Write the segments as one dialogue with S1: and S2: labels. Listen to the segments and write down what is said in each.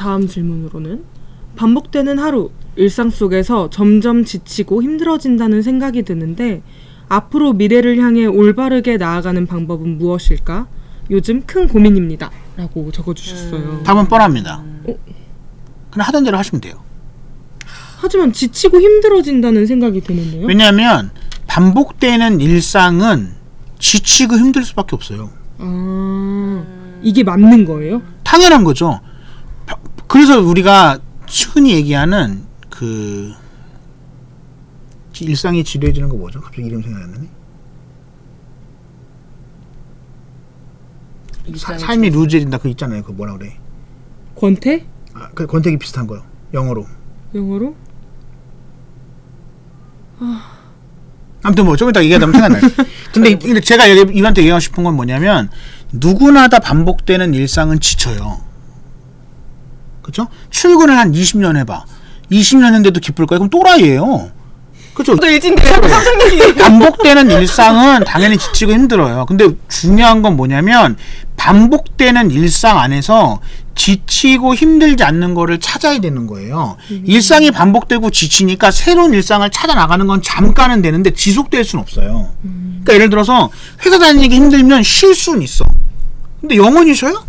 S1: 다음 질문으로는 반복되는 하루 일상 속에서 점점 지치고 힘들어진다는 생각이 드는데 앞으로 미래를 향해 올바르게 나아가는 방법은 무엇일까? 요즘 큰 고민입니다. 라고 적어주셨어요.
S2: 답은 뻔합니다.
S1: 어?
S2: 그냥 하던 대로 하시면 돼요.
S1: 하지만 지치고 힘들어진다는 생각이 드는데요.
S2: 왜냐하면 반복되는 일상은 지치고 힘들 수밖에 없어요.
S1: 아, 이게 맞는 거예요?
S2: 당연한 거죠. 그래서 우리가 흔히 얘기하는 그 일상이 지루해지는 거 뭐죠? 갑자기 이름 생각이 안 나네. 사- 삶이 루즈해진다 그 있잖아요. 그 뭐라 그래?
S1: 권태?
S2: 아, 그 권태기 비슷한 거요. 영어로.
S1: 영어로?
S2: 아무튼 뭐 좀 이따 얘기하다 보면 생각나요. 근데, 제가 여기 이분한테 얘기하고 싶은 건 뭐냐면 누구나 다 반복되는 일상은 지쳐요. 그렇죠? 출근을 한 20년 해봐. 20년 했는데도 기쁠 거야? 그럼 또라이예요. 그렇죠?
S1: 또 선생님이.
S2: 반복되는 일상은 당연히 지치고 힘들어요. 근데 중요한 건 뭐냐면 반복되는 일상 안에서 지치고 힘들지 않는 거를 찾아야 되는 거예요. 일상이 반복되고 지치니까 새로운 일상을 찾아 나가는 건 잠깐은 되는데 지속될 수는 없어요. 그러니까 예를 들어서 회사 다니기 힘들면 쉴 수는 있어. 근데 영원히 쉬어요?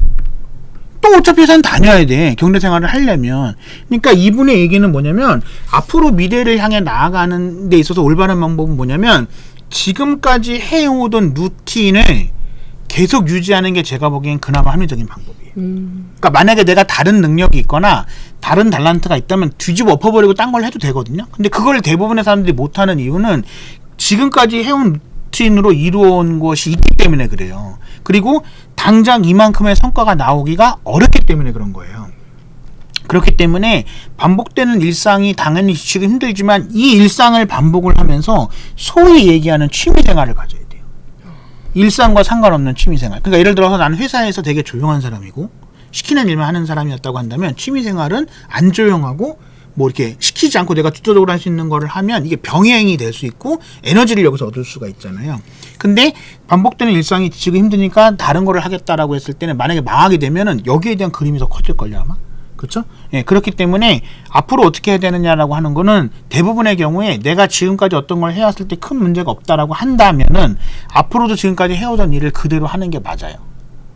S2: 또 어차피 회사는 다녀야 돼. 경제 생활을 하려면. 그러니까 이분의 얘기는 뭐냐면 앞으로 미래를 향해 나아가는 데 있어서 올바른 방법은 뭐냐면 지금까지 해오던 루틴을 계속 유지하는 게 제가 보기엔 그나마 합리적인 방법이에요.
S1: 음,
S2: 그러니까 만약에 내가 다른 능력이 있거나 다른 달란트가 있다면 뒤집어 엎어버리고 딴 걸 해도 되거든요. 근데 그걸 대부분의 사람들이 못하는 이유는 지금까지 해온 루틴으로 이루어온 것이 있기 때문에 그래요. 그리고 당장 이만큼의 성과가 나오기가 어렵기 때문에 그런 거예요. 그렇기 때문에 반복되는 일상이 당연히 지치고 힘들지만 이 일상을 반복을 하면서 소위 얘기하는 취미 생활을 가져야 돼요. 일상과 상관없는 취미 생활. 그러니까 예를 들어서 나는 회사에서 되게 조용한 사람이고 시키는 일만 하는 사람이었다고 한다면 취미 생활은 안 조용하고 뭐 이렇게 시키지 않고 내가 주도적으로 할 수 있는 거를 하면 이게 병행이 될 수 있고 에너지를 여기서 얻을 수가 있잖아요. 근데 반복되는 일상이 지치고 힘드니까 다른 거를 하겠다라고 했을 때는 만약에 망하게 되면은 여기에 대한 그림이 더 커질 걸요 아마. 그렇죠? 예, 그렇기 때문에 앞으로 어떻게 해야 되느냐라고 하는 거는 대부분의 경우에 내가 지금까지 어떤 걸 해왔을 때 큰 문제가 없다라고 한다면은 앞으로도 지금까지 해오던 일을 그대로 하는 게 맞아요.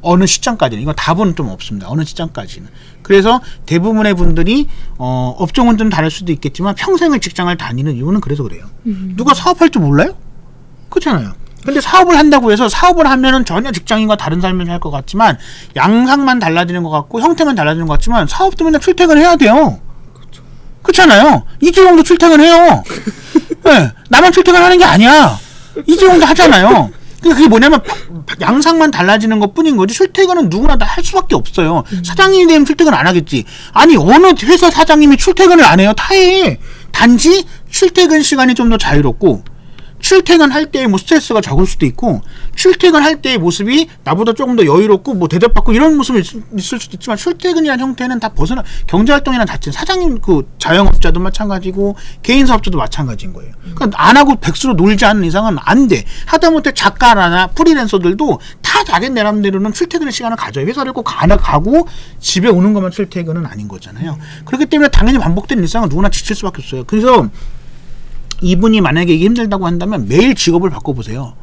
S2: 어느 시점까지는 이건 답은 좀 없습니다. 어느 시점까지는. 그래서 대부분의 분들이 어, 업종은 좀 다를 수도 있겠지만 평생을 직장을 다니는 이유는 그래서 그래요. 누가 사업할 줄 몰라요? 그렇잖아요. 근데 사업을 한다고 해서 사업을 하면은 전혀 직장인과 다른 삶을 살 것 같지만 양상만 달라지는 것 같고 형태만 달라지는 것 같지만 사업도 맨날 출퇴근을 해야 돼요. 그렇잖아요. 이재용도 출퇴근 해요. 네, 나만 출퇴근 하는 게 아니야. 이재용도 하잖아요. 그러니까 그게 뭐냐면 양상만 달라지는 것 뿐인 거지 출퇴근은 누구나 다 할 수밖에 없어요. 사장님이 되면 출퇴근 안 하겠지. 아니 어느 회사 사장님이 출퇴근을 안 해요. 다 해. 단지 출퇴근 시간이 좀 더 자유롭고 출퇴근할 때의 뭐 스트레스가 적을 수도 있고 출퇴근할 때의 모습이 나보다 조금 더 여유롭고 뭐 대접받고 이런 모습이 있- 있을 수도 있지만 출퇴근이라는 형태는 다 벗어나 경제활동이란 자체는 사장님 그 자영업자도 마찬가지고 개인 사업자도 마찬가지인 거예요. 그러니까 안 하고 백수로 놀지 않는 이상은 안 돼. 하다못해 작가나 프리랜서들도 다 자기 나름대로는 출퇴근의 시간을 가져요. 회사를 꼭 가나 가고 집에 오는 것만 출퇴근은 아닌 거잖아요. 그렇기 때문에 당연히 반복된 일상은 누구나 지칠 수밖에 없어요. 그래서 이분이 만약에 이게 힘들다고 한다면 매일 직업을 바꿔보세요.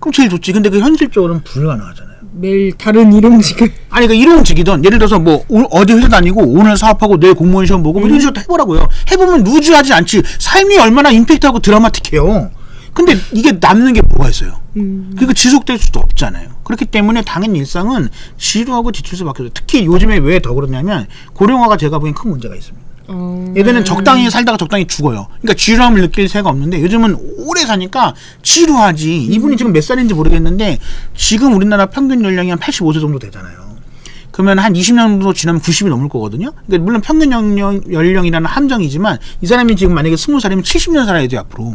S2: 그럼 제일 좋지. 근데 그 현실적으로는 불가능하잖아요.
S1: 매일 다른 일용직을
S2: 아니, 그 일용직이든 예를 들어서 뭐 오- 어디 회사 다니고 오늘 사업하고 내일 공무원 시험 보고 뭐 이런 식으로 해보라고요. 해보면 루즈하지 않지. 삶이 얼마나 임팩트하고 드라마틱해요. 근데 이게 남는 게 뭐가 있어요?
S1: 음,
S2: 그리고 지속될 수도 없잖아요. 그렇기 때문에 당연히 일상은 지루하고 지칠 수밖에 없어요. 특히 요즘에 왜 더 그러냐면 고령화가 제가 보기엔 큰 문제가 있습니다.
S1: 어,
S2: 예전에는 적당히 살다가 적당히 죽어요. 그러니까 지루함을 느낄 새가 없는데 요즘은 오래 사니까 지루하지. 이분이 지금 몇 살인지 모르겠는데 지금 우리나라 평균 연령이 한 85세 정도 되잖아요. 그러면 한 20년 정도 지나면 90이 넘을 거거든요. 그러니까 물론 평균 연령, 연령이라는 함정이지만 이 사람이 지금 만약에 20살이면 70년 살아야 돼요, 앞으로.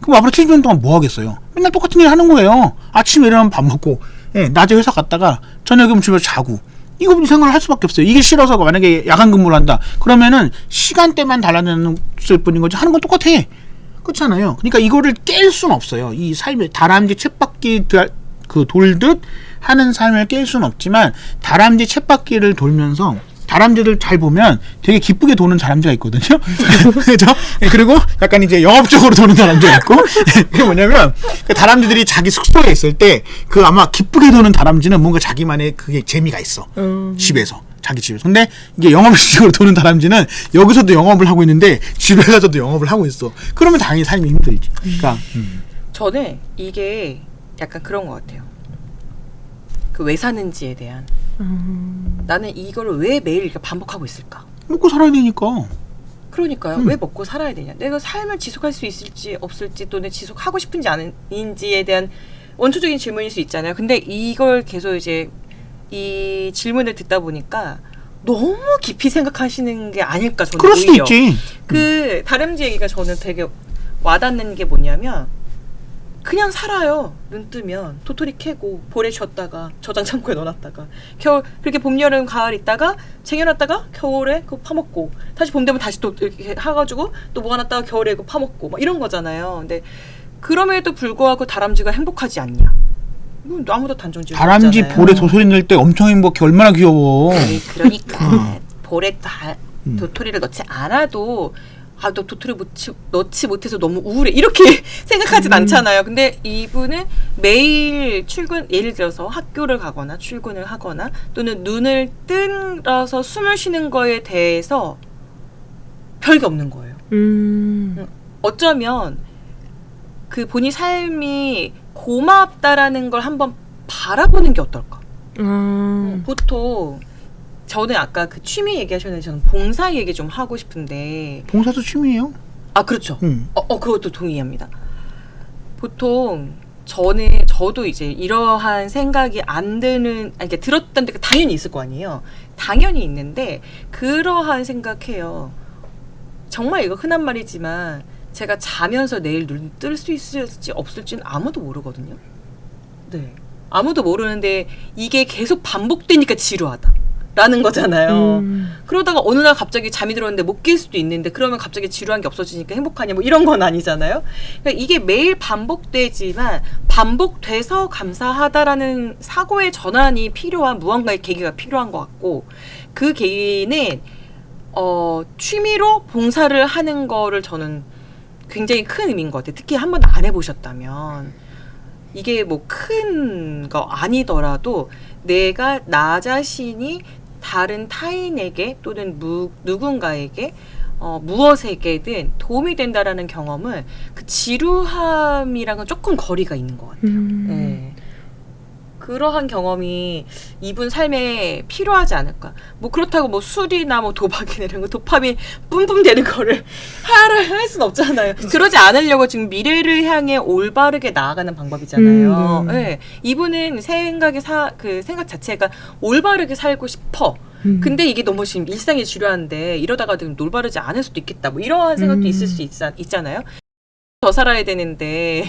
S2: 그럼 앞으로 70년 동안 뭐 하겠어요? 맨날 똑같은 일 하는 거예요. 아침에 일어나면 밥 먹고, 예, 낮에 회사 갔다가 저녁에 오면 집에 자고. 이거 생각을 할 수밖에 없어요. 이게 싫어서 만약에 야간 근무를 한다. 그러면은 시간대만 달라졌을 뿐인 거지 하는 건 똑같아. 그렇잖아요. 그러니까 이거를 깰 수는 없어요. 이 삶의 다람쥐 쳇바퀴 드- 그 돌듯 하는 삶을 깰 수는 없지만 다람쥐 쳇바퀴를 돌면서 다람쥐들 잘 보면 되게 기쁘게 도는 다람쥐가 있거든요. 그죠? 예, 그리고 약간 이제 영업적으로 도는 다람쥐가 있고 그게 뭐냐면 그 다람쥐들이 자기 숙소에 있을 때 그 아마 기쁘게 도는 다람쥐는 뭔가 자기만의 그게 재미가 있어.
S1: 어.
S2: 집에서 자기 집에서. 근데 이게 영업식으로 도는 다람쥐는 여기서도 영업을 하고 있는데 집에 가서도 영업을 하고 있어. 그러면 당연히 삶이 힘들지. 그러니까 음.
S3: 저는 이게 약간 그런 것 같아요. 그 왜 사는지에 대한
S1: 음.
S3: 나는 이걸 왜 매일 이렇게 반복하고 있을까?
S2: 먹고 살아야 되니까.
S3: 그러니까요.
S2: 음.
S3: 왜 먹고 살아야 되냐? 내가 삶을 지속할 수 있을지 없을지 또는 지속하고 싶은지 아닌지에 대한 원초적인 질문일 수 있잖아요. 근데 이걸 계속 이제 이 질문을 듣다 보니까 너무 깊이 생각하시는 게 아닐까 저는
S2: 그럴 수도
S3: 오히려.
S2: 있지.
S3: 그 다람쥐 얘기가 저는 되게 와닿는 게 뭐냐면 그냥 살아요. 눈 뜨면 도토리 캐고 볼에 쥐었다가 저장 창고에 넣어놨다가 겨울 그렇게 봄 여름 가을 있다가 쟁여놨다가 겨울에 그거 파먹고 다시 봄 되면 다시 또 이렇게 해가지고 또 모아놨다가 겨울에 그거 파먹고 막 이런 거잖아요. 근데 그럼에도 불구하고 다람쥐가 행복하지 않냐? 이건 아무도 단정지을 수
S2: 다람쥐
S3: 없잖아요.
S2: 볼에 도소리 낼때 엄청 행복해. 얼마나 귀여워.
S3: 그러니까 볼에 다
S2: 음.
S3: 도토리를 넣지 않아도 아, 너 도토리 묻지, 넣지 못해서 너무 우울해. 이렇게 생각하진
S2: 음.
S3: 않잖아요. 근데 이분은 매일 출근, 예를 들어서 학교를 가거나 출근을 하거나 또는 눈을 뜬어서 숨을 쉬는 거에 대해서 별게 없는 거예요.
S1: 음.
S3: 어쩌면 그 본인 삶이 고맙다라는 걸 한번 바라보는 게 어떨까?
S1: 아.
S3: 보통 저는 아까 그 취미 얘기하셨는데 저는 봉사 얘기 좀 하고 싶은데
S2: 봉사도 취미예요.
S3: 아 그렇죠.
S2: 음.
S3: 어, 어 그것도 동의합니다. 보통 저는 저도 이제 이러한 생각이 안 드는 아니 그러니까 들었던 데가 당연히 있을 거 아니에요. 당연히 있는데 그러한 생각해요. 정말 이거 흔한 말이지만 제가 자면서 내일 눈 뜰 수 있을지 없을지는 아무도 모르거든요. 네. 아무도 모르는데 이게 계속 반복되니까 지루하다. 라는 거잖아요.
S1: 음.
S3: 그러다가 어느 날 갑자기 잠이 들었는데 못 깰 수도 있는데 그러면 갑자기 지루한 게 없어지니까 행복하냐 뭐 이런 건 아니잖아요. 그러니까 이게 매일 반복되지만 반복돼서 감사하다라는 사고의 전환이 필요한 무언가의 계기가 필요한 것 같고 그 계기는 어 취미로 봉사를 하는 거를 저는 굉장히 큰 의미인 것 같아요. 특히 한 번도 안 해보셨다면 이게 뭐 큰 거 아니더라도 내가 나 자신이 다른 타인에게 또는 무, 누군가에게 어, 무엇에게든 도움이 된다라는 경험은 그 지루함이랑은 조금 거리가 있는 것 같아요.
S1: 음.
S3: 네. 그러한 경험이 이분 삶에 필요하지 않을까. 뭐 그렇다고 뭐 술이나 뭐 도박이나 이런 거 도파민 뿜뿜 되는 거를 하라 할 수는 없잖아요. 그러지 않으려고 지금 미래를 향해 올바르게 나아가는 방법이잖아요.
S1: 음, 네.
S3: 네. 이분은 생각의 사, 그 생각 자체가 올바르게 살고 싶어.
S1: 음.
S3: 근데 이게 너무 지금 일상이 지루한데 이러다가 좀 올바르지 않을 수도 있겠다. 뭐 이러한 생각도
S1: 음.
S3: 있을 수 있, 있잖아요. 더 살아야 되는데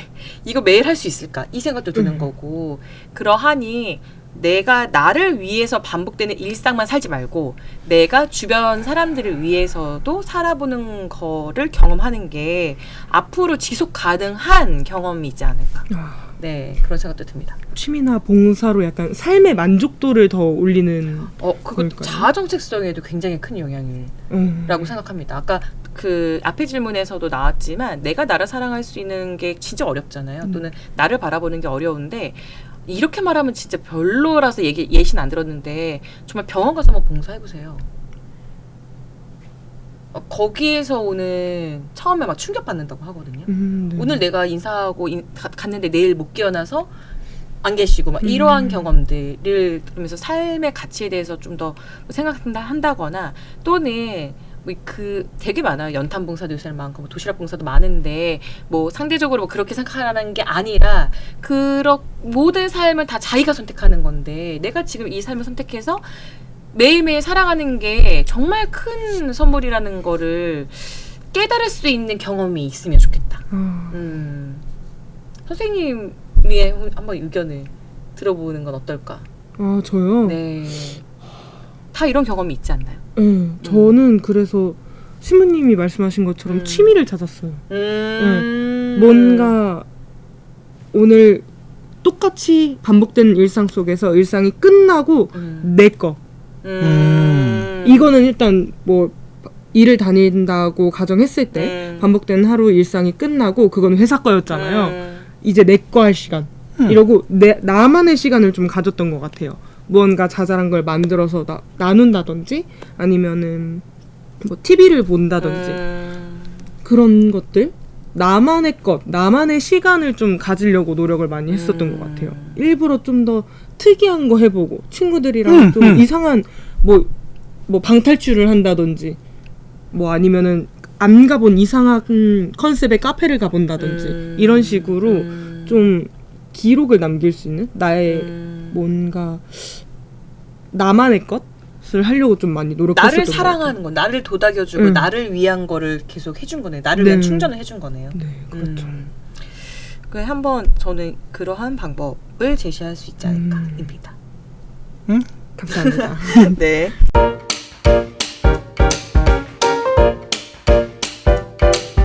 S3: 이거 매일 할 수 있을까? 이 생각도 드는
S1: 음.
S3: 거고 그러하니 내가 나를 위해서 반복되는 일상만 살지 말고 내가 주변 사람들을 위해서도 살아보는 거를 경험하는 게 앞으로 지속 가능한 경험이지 않을까.
S1: 아,
S3: 네 그런 생각도 듭니다.
S1: 취미나 봉사로 약간 삶의 만족도를 더 올리는.
S3: 어
S1: 그러니까요.
S3: 자아 정체성에도 굉장히 큰 영향을
S1: 음.
S3: 라고 생각합니다. 아까 그 앞에 질문에서도 나왔지만 내가 나를 사랑할 수 있는 게 진짜 어렵잖아요.
S1: 음.
S3: 또는 나를 바라보는 게 어려운데 이렇게 말하면 진짜 별로라서 얘기 예시는 안 들었는데 정말 병원 가서 한번 봉사해 보세요. 어, 거기에서 오는 처음에 막 충격 받는다고 하거든요.
S1: 음, 네.
S3: 오늘 내가 인사하고 인- 가- 갔는데 내일 못 깨어나서 안 계시고 막
S1: 음.
S3: 이러한 경험들을 그러면서 삶의 가치에 대해서 좀 더 생각한다 한다거나 또는 뭐 그 되게 많아요 연탄 봉사도 요새 많고 뭐 도시락 봉사도 많은데 뭐 상대적으로 뭐 그렇게 생각하라는 게 아니라 그런 모든 삶을 다 자기가 선택하는 건데 내가 지금 이 삶을 선택해서 매일매일 살아가는 게 정말 큰 선물이라는 거를 깨달을 수 있는 경험이 있으면 좋겠다.
S1: 아,
S3: 음, 선생님의 한번 의견을 들어보는 건 어떨까?
S1: 아 저요.
S3: 네. 다 이런 경험이 있지 않나요?
S1: 네, 저는 그래서 신부님이 말씀하신 것처럼
S3: 음.
S1: 취미를 찾았어요.
S3: 음.
S1: 뭔가 오늘 똑같이 반복되는 일상 속에서 일상이 끝나고
S3: 음.
S1: 내 거.
S3: 음.
S1: 이거는 일단 뭐 일을 다닌다고 가정했을 때
S3: 음.
S1: 반복되는 하루 일상이 끝나고 그건 회사 거였잖아요.
S3: 음.
S1: 이제 내 거 할 시간
S2: 음.
S1: 이러고 내 나만의 시간을 좀 가졌던 것 같아요. 무언가 자잘한 걸 만들어서 나, 나눈다든지 아니면은 뭐 TV를 본다든지
S3: 음.
S1: 그런 것들 나만의 것 나만의 시간을 좀 가지려고 노력을 많이 했었던
S3: 음.
S1: 것 같아요. 일부러 좀 더 특이한 거 해보고 친구들이랑
S2: 음,
S1: 좀
S2: 음.
S1: 이상한 뭐 뭐 방탈출을 한다든지 뭐 아니면은 안 가본 이상한 컨셉의 카페를 가본다든지
S3: 음.
S1: 이런 식으로
S3: 음.
S1: 좀 기록을 남길 수 있는 나의
S3: 음.
S1: 뭔가 나만의 것을 하려고 좀 많이 노력했었던
S3: 나를
S1: 것
S3: 사랑하는 거, 나를 도닥여주고
S1: 음.
S3: 나를 위한 거를 계속 해준 거네. 나를
S1: 네.
S3: 위한 충전을 해준
S1: 거네요. 네, 그렇죠.
S3: 음. 그 한번 저는 그러한 방법을 제시할 수 있지
S1: 음.
S3: 않을까입니다.
S1: 감사합니다.
S3: 네.